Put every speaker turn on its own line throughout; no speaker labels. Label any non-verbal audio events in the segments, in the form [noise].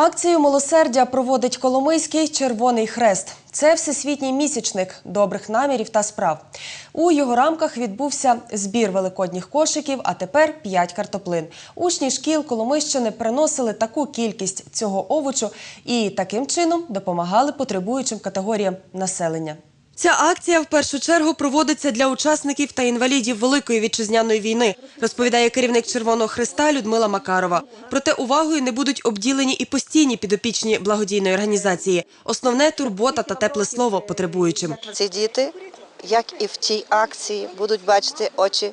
Акцію милосердя проводить Коломийський Червоний Хрест. Це всесвітній місячник добрих намірів та справ. У його рамках відбувся збір великодніх кошиків, а тепер п'ять картоплин. Учні шкіл Коломийщини приносили таку кількість цього овочу і таким чином допомагали потребуючим категоріям населення. Ця акція в першу чергу проводиться для учасників та інвалідів Великої вітчизняної війни, розповідає керівник Червоного Христа Людмила Макарова. Проте увагою не будуть обділені і постійні підопічні благодійної організації. Основне турбота та тепле слово потребуючим.
Ці діти, як і в тій акції, будуть бачити очі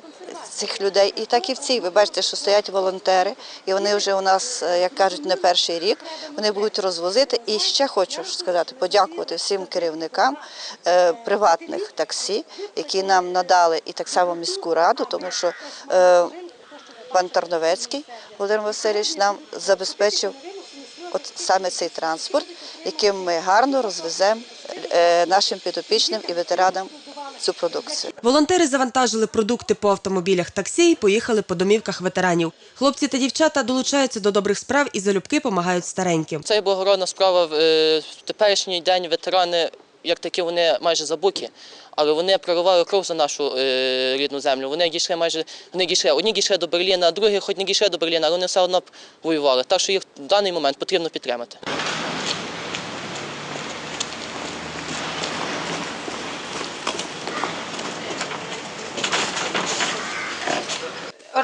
цих людей, і так і в цій. Ви бачите, що стоять волонтери, і вони вже у нас, е, як кажуть, не перший рік. Вони будуть розвозити. І ще хочу сказати, подякувати всім керівникам е, приватних таксі, які нам надали, і так само міську раду, тому що е, пан Тарновецький Володимир Васильович нам забезпечив от саме цей транспорт, яким ми гарно розвеземо нашим підопічним і ветеранам цю продукцію.
Волонтери завантажили продукти по автомобілях таксі і поїхали по домівках ветеранів. Хлопці та дівчата долучаються до добрих справ і залюбки допомагають стареньким.
Це благородна справа. е, В теперішній день ветерани, як такі, вони майже забуті, але вони проривали кров за нашу е, рідну землю. Вони дійшли майже вони дійшли. Одні дійшли до Берліна, а другі хоч не дійшли до Берліна, але вони все одно воювали. Так що їх в даний момент потрібно підтримати.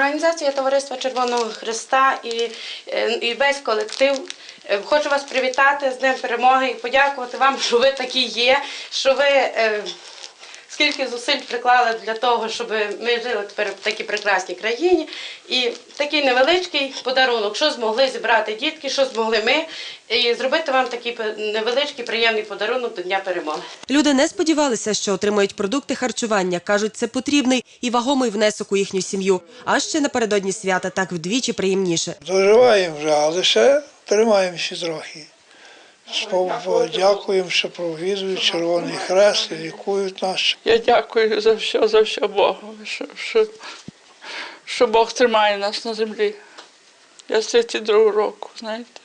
Організація Товариства Червоного Христа і, е, і весь колектив. е, Хочу вас привітати з Днем перемоги і подякувати вам, [laughs] що ви такі є, що ви е, скільки зусиль приклали для того, щоб ми жили тепер в такій прекрасній країні. І такий невеличкий подарунок, що змогли зібрати дітки, що змогли ми, і зробити вам такий невеличкий приємний подарунок до Дня перемоги.
Люди не сподівалися, що отримають продукти харчування. кажуть, це потрібний і вагомий внесок у їхню сім'ю. А ще напередодні свята так вдвічі приємніше.
Доживаємо вже, але ще тримаємося трохи. Слово дякуємо, що провізують Червоний Хрест і лікують нас.
Я дякую за все, за все Богу, що, що, що Бог тримає нас на землі. Я з 32 року, знаєте.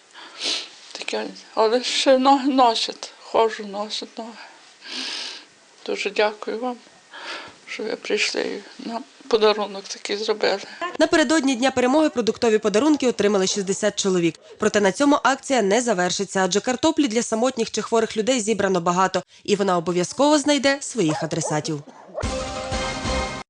Таке. Але ще ноги носять, хожу, носять ноги. Дуже дякую вам, що прийшли нам подарунок такий зробили.
Напередодні Дня перемоги продуктові подарунки отримали 60 чоловік. Проте на цьому акція не завершиться, адже картоплі для самотніх чи хворих людей зібрано багато, і вона обов'язково знайде своїх адресатів.